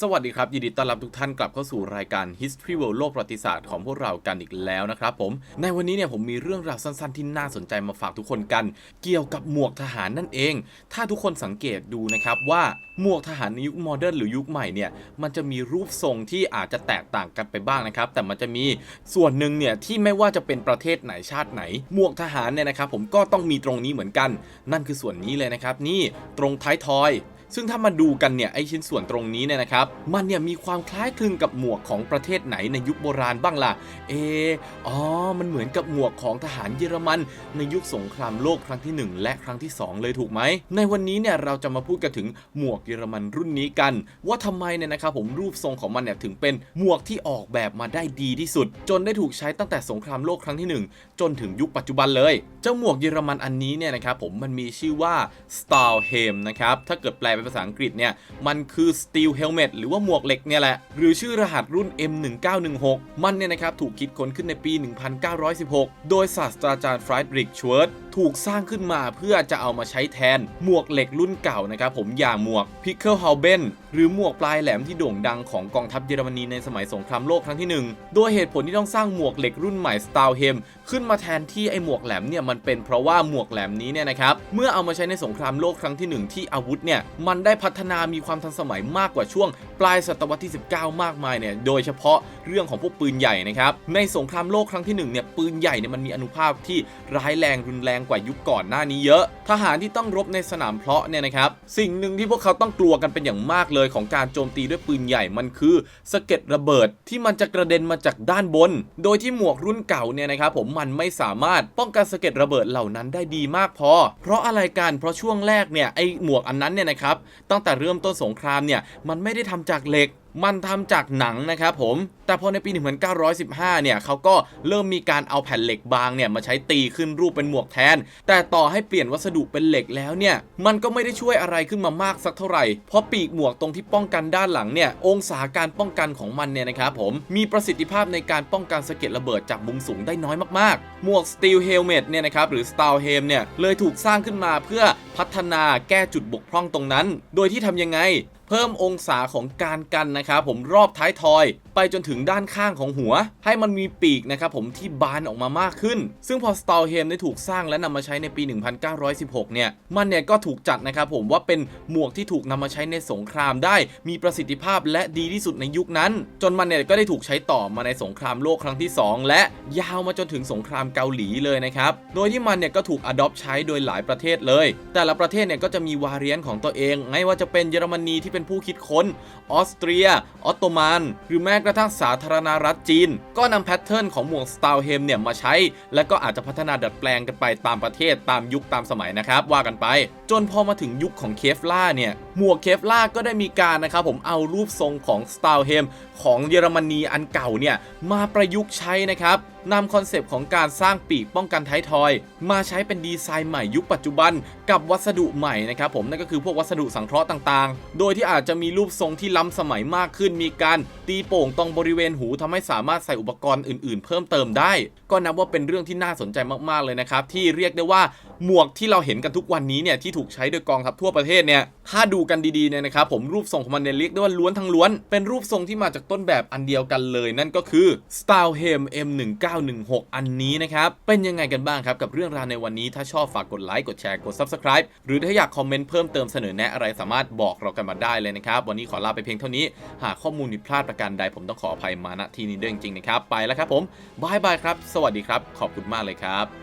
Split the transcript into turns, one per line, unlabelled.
สวัสดีครับ ยินดีต้อนรับทุกท่านกลับเข้าสู่รายการ History World โลกประวัติศาสตร์ของพวกเรากันอีกแล้วนะครับผม ในวันนี้เนี่ยผมมีเรื่องราวสั้นๆ ที่น่าสนใจมาฝากทุกคนกัน เกี่ยวกับหมวกทหารนั่นเอง ถ้าทุกคนสังเกตดูนะครับว่าหมวกทหารในยุคโมเดิร์นหรือยุคใหม่เนี่ยมันจะมีรูปทรงที่อาจจะแตกต่างกันไปบ้างนะครับ แต่มันจะมีส่วนหนึ่งเนี่ยที่ไม่ว่าจะเป็นประเทศไหนชาติไหน หมวกทหารเนี่ยนะครับผมก็ต้องมีตรงนี้เหมือนกัน นั่นคือส่วนนี้เลยนะครับนี่ตรงท้ายทอย ซึ่งถ้ามาดูกันเนี่ยไอชิ้นส่วนตรงนี้เนี่ยนะครับ มันเนี่ยมีความคล้ายคลึงกับหมวกของประเทศไหนในยุคโบราณบ้างล่ะเอออ๋อ มันเหมือนกับหมวกของทหารเยอรมัน ในยุคสงครามโลกครั้งที่ 1 และครั้งที่ 2 เลยถูกไหม ในวันนี้เนี่ยเราจะมาพูดกันถึงหมวกเยอรมันรุ่นนี้กัน ว่าทำไมเนี่ยนะครับผมรูปทรงของมันเนี่ยถึงเป็นหมวกที่ออกแบบมาได้ดีที่สุด จนได้ถูกใช้ตั้งแต่สงครามโลกครั้งที่ 1 จนถึงยุคปัจจุบันเลย เจ้าหมวกเยอรมันอันนี้เนี่ยนะครับผมมันมีชื่อว่า s t a l h e m นะครับถ้าเกิดแปลเป็นภาษาอังกฤษเนี่ย มันคือ Steel Helmet หรือว่าหมวกเหล็กเนี่ยแหละ หรือชื่อรหัสรุ่น M1916 มันเนี่ยนะครับถูกคิดค้นขึ้นในปี 1916 โดยศาสตราจารย์ฟรายดริกชเวิร์ต ถูกสร้างขึ้นมาเพื่อจะเอามาใช้แทนหมวกเหล็กรุ่นเก่านะครับผมอย่างหมวก p i c k e l h a u b e n หรือหมวกปลายแหลมที่โด่งดังของกองทัพเยอรมนีในสมัยสงครามโลกครั้งที่ 1 โดยเหตุผลที่ต้องสร้างหมวกเหล็กรุ่นใหม่ s t a l h e m ขึ้นมาแทนที่ไอหมวกแหลมเนี่ยมันเป็นเพราะว่าหมวกแหลมนี้เนี่ยนะครับเมื่อเอามาใช้ในสงครามโลกครั้งที่หนึ่งที่อาวุธเนี่ยมันได้พัฒนามีความทันสมัยมากกว่าช่วง ปลายศตวรรษที่ 19 มากมายเนี่ยโดยเฉพาะเรื่องของพวกปืนใหญ่นะครับในสงครามโลกครั้งที่หนึ่งเนี่ยปืนใหญ่เนี่ยมันมีอนุภาพที่ร้ายแรงรุนแรงกว่ายุคก่อนหน้านี้เยอะ ทหารที่ต้องรบในสนามเพลาะเนี่ยนะครับ สิ่งหนึ่งที่พวกเขาต้องกลัวกันเป็นอย่างมากเลยของการโจมตีด้วยปืนใหญ่มันคือสะเก็ดระเบิดที่มันจะกระเด็นมาจากด้านบน โดยที่หมวกรุ่นเก่าเนี่ยนะครับผมมันไม่สามารถป้องกันสะเก็ดระเบิดเหล่านั้นได้ดีมากพอ เพราะอะไรกันเพราะช่วงแรกเนี่ยไอหมวกอันนั้นเนี่ยนะครับตั้งแต่เริ่มต้นสงครามเนี่ยมันไม่ได้ทำจากเหล็ก มันทำจากหนังนะครับผม แต่พอในปี 1915 เนี่ยเขาก็เริ่มมีการเอาแผ่นเหล็กบางเนี่ยมาใช้ตีขึ้นรูปเป็นหมวกแทน แต่ต่อให้เปลี่ยนวัสดุเป็นเหล็กแล้วเนี่ย มันก็ไม่ได้ช่วยอะไรขึ้นมามากสักเท่าไหร่ เพราะปีกหมวกตรงที่ป้องกันด้านหลังเนี่ย องศาการป้องกันของมันเนี่ยนะครับผม มีประสิทธิภาพในการป้องกันสะเก็ดระเบิดจากมุมสูงได้น้อยมากๆ หมวก Steel Helmet เนี่ยนะครับหรือ Stahlhelm เนี่ยเลยถูกสร้างขึ้นมาเพื่อ พัฒนาแก้จุดบกพร่องตรงนั้น โดยที่ทำยังไง เพิ่มองศาของการกันนะครับผมรอบท้ายทอย ไปจนถึงด้านข้างของหัว ให้มันมีปีกนะครับผมที่บานออกมามากขึ้น ซึ่งพอสตอลเฮมได้ถูกสร้างและนำมาใช้ในปี 1916 เนี่ย มันเนี่ยก็ถูกจัดนะครับผมว่าเป็นหมวกที่ถูกนำมาใช้ในสงครามได้ มีประสิทธิภาพและดีที่สุดในยุคนั้น จนมันเนี่ยก็ได้ถูกใช้ต่อมาในสงครามโลกครั้งที่ 2 และยาวมาจนถึงสงครามเกาหลีเลยนะครับ โดยที่มันเนี่ยก็ถูกอดอปใช้โดยหลายประเทศเลย แต่ละประเทศเนี่ยก็จะมีวาเรียนของตัวเอง ไม่ว่าจะเป็นเยอรมนีที่เป็นผู้คิดค้น ออสเตรีย ออตโตมัน หรือแม้กระทั่งสาธารณรัฐจีน ก็นำแพทเทิร์นของหมวกสตาลเฮมเนี่ยมาใช้ และก็อาจจะพัฒนาดัดแปลงกันไปตามประเทศตามยุคตามสมัยนะครับ ว่ากันไป จนพอมาถึงยุคของเคฟล่าเนี่ยหมวกเคฟล่าก็ได้มีการนะครับผมเอารูปทรงของสตาลเฮมของเยอรมนีอันเก่าเนี่ยมาประยุกต์ใช้นะครับ นำคอนเซปต์ของการสร้างปีกป้องกันท้ายทอย มาใช้เป็นดีไซน์ใหม่ยุคปัจจุบัน กับวัสดุใหม่นะครับผมนั่นก็คือพวกวัสดุสังเคราะห์ต่างๆ โดยที่อาจจะมีรูปทรงที่ล้ำสมัยมากขึ้น มีการตีโป่งตรงบริเวณหูทำให้สามารถใส่อุปกรณ์อื่นๆ เพิ่มเติมได้ ก็นับว่าเป็นเรื่องที่น่าสนใจมากๆเลยนะครับที่เรียกได้ว่าหมวกที่เราเห็นกันทุกวันนี้เนี่ยที่ถูกใช้โดยกองทัพทั่วประเทศเนี่ยถ้าดูกันดีๆเนี่ยนะครับผมรูปทรงของมันเนี่ยเรียกได้ว่าล้วนทั้งล้วน เป็นรูปทรงที่มาจากต้นแบบอันเดียวกันเลยนั่นก็คือ Stahlhelm M1916 อันนี้นะครับเป็นยังไงกันบ้างครับกับเรื่องราวในวันนี้ถ้าชอบฝากกดไลค์กดแชร์กด Subscribe หรือถ้าอยากคอมเมนต์เพิ่มเติมเสนอแนะอะไรสามารถบอกเรากันมาได้เลยนะครับวันนี้ขอลาไปเพียงเท่านี้ หากข้อมูลผิดพลาดประการใดผมต้องขออภัยมาณที่นี้ด้วยจริงๆนะครับไปแล้วครับผมบายบายครับ สวัสดีครับ ขอบคุณมากเลยครับ